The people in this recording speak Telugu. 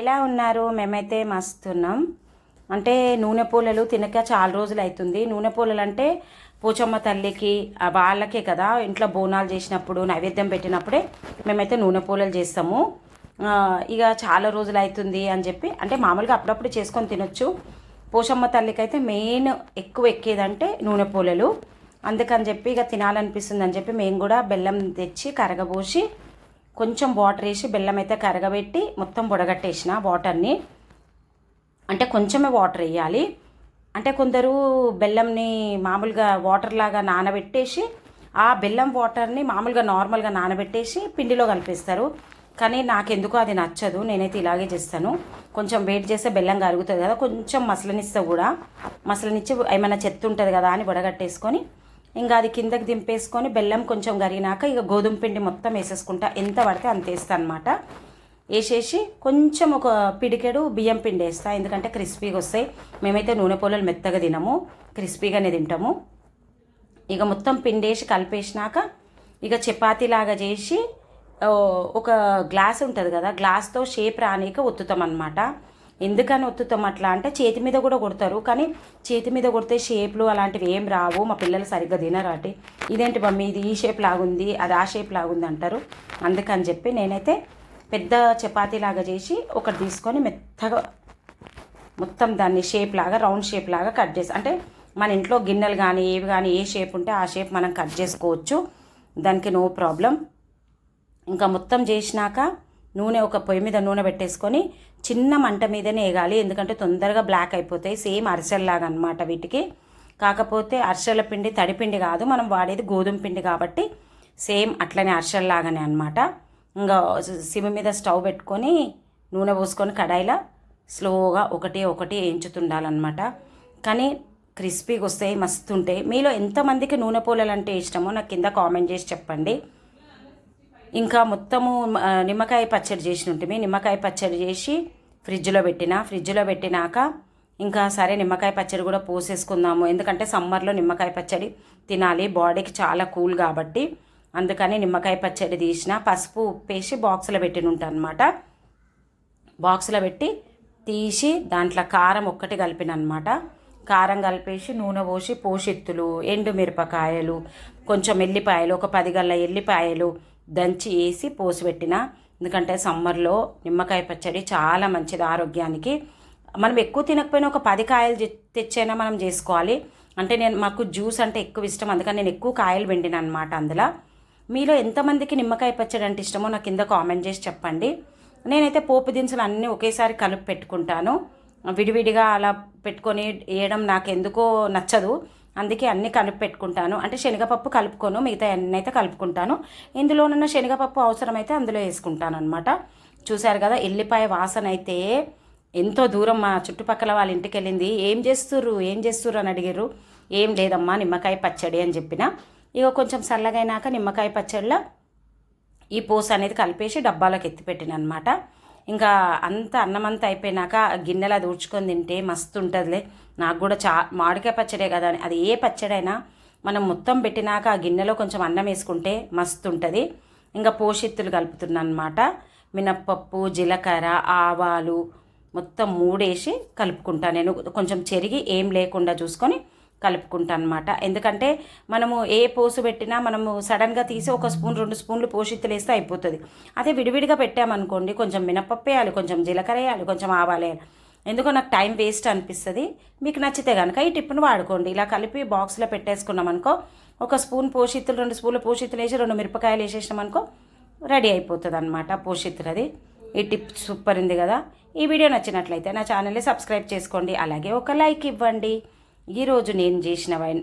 ఎలా ఉన్నారు? మేమైతే మస్తున్నాం. అంటే నూనె పూలలు తినక చాలా రోజులు అవుతుంది నూనె పూలలు అంటే పోచమ్మ తల్లికి వాళ్ళకే కదా. ఇంట్లో బోనాలు చేసినప్పుడు నైవేద్యం పెట్టినప్పుడే మేమైతే నూనె పూలలు చేస్తాము. ఇక చాలా రోజులు అవుతుంది అని చెప్పి అంటే మామూలుగా అప్పుడప్పుడు చేసుకొని తినొచ్చు. పోషమ్మ తల్లికి అయితే మెయిన్ ఎక్కువ ఎక్కేదంటే నూనె పూలలు. అందుకని చెప్పి ఇక తినాలనిపిస్తుంది అని చెప్పి మేము కూడా బెల్లం తెచ్చి కరగబోసి కొంచెం వాటర్ వేసి బెల్లం అయితే కరగబెట్టి మొత్తం బుడగట్టేసిన వాటర్ని. అంటే కొంచెమే వాటర్ వేయాలి. అంటే కొందరు బెల్లంని మామూలుగా వాటర్ లాగా నానబెట్టేసి ఆ బెల్లం వాటర్ని మామూలుగా నార్మల్గా నానబెట్టేసి పిండిలో కలిపేస్తారు. కానీ నాకెందుకు అది నచ్చదు. నేనైతే ఇలాగే చేస్తాను. కొంచెం వెయిట్ చేస్తే బెల్లం కరుగుతుంది కదా కొంచెం మసలనిస్తే కూడా మసలనిచ్చి ఏమైనా చెత్త ఉంటుంది కదా అని వడగట్టేసుకొని ఇంకా అది కిందకి దింపేసుకొని బెల్లం కొంచెం కరిగినాక ఇక గోధుమ పిండి మొత్తం వేసేసుకుంటా. ఎంత పడితే అంత వేస్తా అనమాట వేసేసి కొంచెం ఒక పిడికెడు బియ్యం పిండి వేస్తా. ఎందుకంటే క్రిస్పీగా వస్తాయి. మేమైతే నూనె పొలలు మెత్తగా తినము. క్రిస్పీగానే తింటాము. ఇక మొత్తం పిండి వేసి కలిపేసినాక ఇక చపాతీలాగా చేసి ఒక గ్లాస్ ఉంటుంది కదా గ్లాస్తో షేప్ రానీక ఒత్తుతాం అనమాట ఎందుకని ఒత్తుతాం అట్లా అంటే చేతి మీద కూడా కొడతారు. కానీ చేతి మీద కొడితే షేప్లు అలాంటివి ఏం రావు. మా పిల్లలు సరిగ్గా తినరాటి ఇదేంటి మమ్మీ? ఇది ఈ షేప్ లాగుంది అది ఆ షేప్ లాగుంది అంటారు. అందుకని చెప్పి నేనైతే పెద్ద చపాతీ లాగా చేసి ఒకటి తీసుకొని మెత్తగా మొత్తం దాన్ని షేప్ లాగా రౌండ్ షేప్ లాగా కట్ చేసి అంటే మన ఇంట్లో గిన్నెలు కానీ ఏవి కానీ ఏ షేప్ ఉంటే ఆ షేప్ మనం కట్ చేసుకోవచ్చు. దానికి నో ప్రాబ్లం. ఇంకా మొత్తం చేసినాక నూనె ఒక పొయ్యి మీద నూనె పెట్టేసుకొని చిన్న మంట మీదనే వేగాలి ఎందుకంటే తొందరగా బ్లాక్ అయిపోతాయి. సేమ్ అరిసెల్లాగా అనమాట వీటికి. కాకపోతే అరిసెల పిండి తడిపిండి కాదు. మనం వాడేది గోధుమ పిండి కాబట్టి సేమ్ అట్లనే అరిసెల్లాగానే అనమాట ఇంకా సిమ్ మీద స్టవ్ పెట్టుకొని నూనె పోసుకొని కడాయిలో స్లోగా ఒకటి ఒకటి వేయించుతుండాలన్నమాట. కానీ క్రిస్పీగా వస్తాయి మస్తు ఉంటాయి. మీలో ఎంతమందికి నూనె పూలలు అంటే ఇష్టమో నాకు కింద కామెంట్ చేసి చెప్పండి. ఇంకా మొత్తము నిమ్మకాయ పచ్చడి చేసి ఉంటుంది నిమ్మకాయ పచ్చడి చేసి ఫ్రిడ్జ్లో పెట్టిన ఫ్రిడ్జ్లో పెట్టినాక ఇంకా సరే నిమ్మకాయ పచ్చడి కూడా పోసేసుకుందాము. ఎందుకంటే సమ్మర్లో నిమ్మకాయ పచ్చడి తినాలి. బాడీకి చాలా కూల్ కాబట్టి అందుకని నిమ్మకాయ పచ్చడి తీసిన పసుపు ఉప్పేసి బాక్స్లో పెట్టిన అనమాట బాక్స్లో పెట్టి తీసి దాంట్లో కారం ఒక్కటి కలిపిన అనమాట కారం కలిపేసి నూనె పోసి పోషిత్తులు ఎండు మిరపకాయలు కొంచెం ఎల్లిపాయలు ఒక పది గల్ల ఎల్లిపాయలు దంచి వేసి పోసిపెట్టిన. ఎందుకంటే సమ్మర్లో నిమ్మకాయ పచ్చడి చాలా మంచిది ఆరోగ్యానికి. మనం ఎక్కువ తినకపోయినా ఒక పది కాయలు తె- తెచ్చైనా మనం చేసుకోవాలి. అంటే నేను మాకు జ్యూస్ అంటే ఎక్కువ ఇష్టం. అందుకని నేను ఎక్కువ కాయలు వెండిన అనమాట అందులో. మీలో ఎంతమందికి నిమ్మకాయ పచ్చడి అంటే ఇష్టమో నాకు కింద కామెంట్ చేసి చెప్పండి. నేనైతే పోపు దినుసులు అన్నీ ఒకేసారి కలిపి పెట్టుకుంటాను. విడివిడిగా అలా పెట్టుకొని వేయడం నాకు ఎందుకో నచ్చదు. అందుకే అన్నీ కలిపి పెట్టుకుంటాను అంటే శనగపప్పు కలుపుకోను మిగతా అన్నీ అయితే కలుపుకుంటాను. ఇందులోనున్న శనగపప్పు అవసరమైతే అందులో వేసుకుంటాను అనమాట చూశారు కదా ఎల్లిపాయ వాసన అయితే ఎంతో దూరం మా చుట్టుపక్కల వాళ్ళ ఇంటికి వెళ్ళింది. ఏం చేస్తుర్రు? ఏం చేస్తుర్రు అని అడిగారు ఏం లేదమ్మా నిమ్మకాయ పచ్చడి అని చెప్పిన. ఇక కొంచెం చల్లగైనాక నిమ్మకాయ పచ్చడిలో ఈ పూస అనేది కలిపేసి డబ్బాలోకి ఎత్తిపెట్టిన అనమాట ఇంకా అంత అన్నం అంతా అయిపోయినాక గిన్నెలా దూడ్చుకొని తింటే మస్తు ఉంటుందిలే నాకు కూడా చా మామిడికాయ పచ్చడే కదా అని అది ఏ పచ్చడైనా మనం మొత్తం పెట్టినాక ఆ గిన్నెలో కొంచెం అన్నం వేసుకుంటే మస్తు ఉంటుంది ఇంకా పోషిత్తులు కలుపుతున్నాను అనమాట మినప్పప్పు జీలకర్ర ఆవాలు మొత్తం మూడేసి కలుపుకుంటాను నేను కొంచెం చెరిగి ఏం లేకుండా చూసుకొని కలుపుకుంటా అనమాట ఎందుకంటే మనము ఏ పోసు పెట్టినా మనము సడన్గా తీసి ఒక స్పూన్ రెండు స్పూన్లు పోషిత్తులు వేస్తే అయిపోతుంది. అదే విడివిడిగా పెట్టామనుకోండి కొంచెం మినపప్పు వేయాలి కొంచెం జీలకర్ర వేయాలి కొంచెం ఆవాలు వేయాలి. ఎందుకో నాకు టైం వేస్ట్ అనిపిస్తుంది. మీకు నచ్చితే కనుక ఈ టిప్ను వాడుకోండి. ఇలా కలిపి బాక్స్లో పెట్టేసుకున్నాం అనుకో ఒక స్పూన్ పోషిత్తులు రెండు స్పూన్లు పోషిత్తులు వేసి రెండు మిరపకాయలు వేసేసినాం అనుకో రెడీ అయిపోతుంది అనమాట పోషిత్తులది ఈ టిప్ సూపర్ ఉంది కదా. ఈ వీడియో నచ్చినట్లయితే నా ఛానల్ని సబ్స్క్రైబ్ చేసుకోండి. అలాగే ఒక లైక్ ఇవ్వండి. ఈరోజు నేను చేసిన వైన్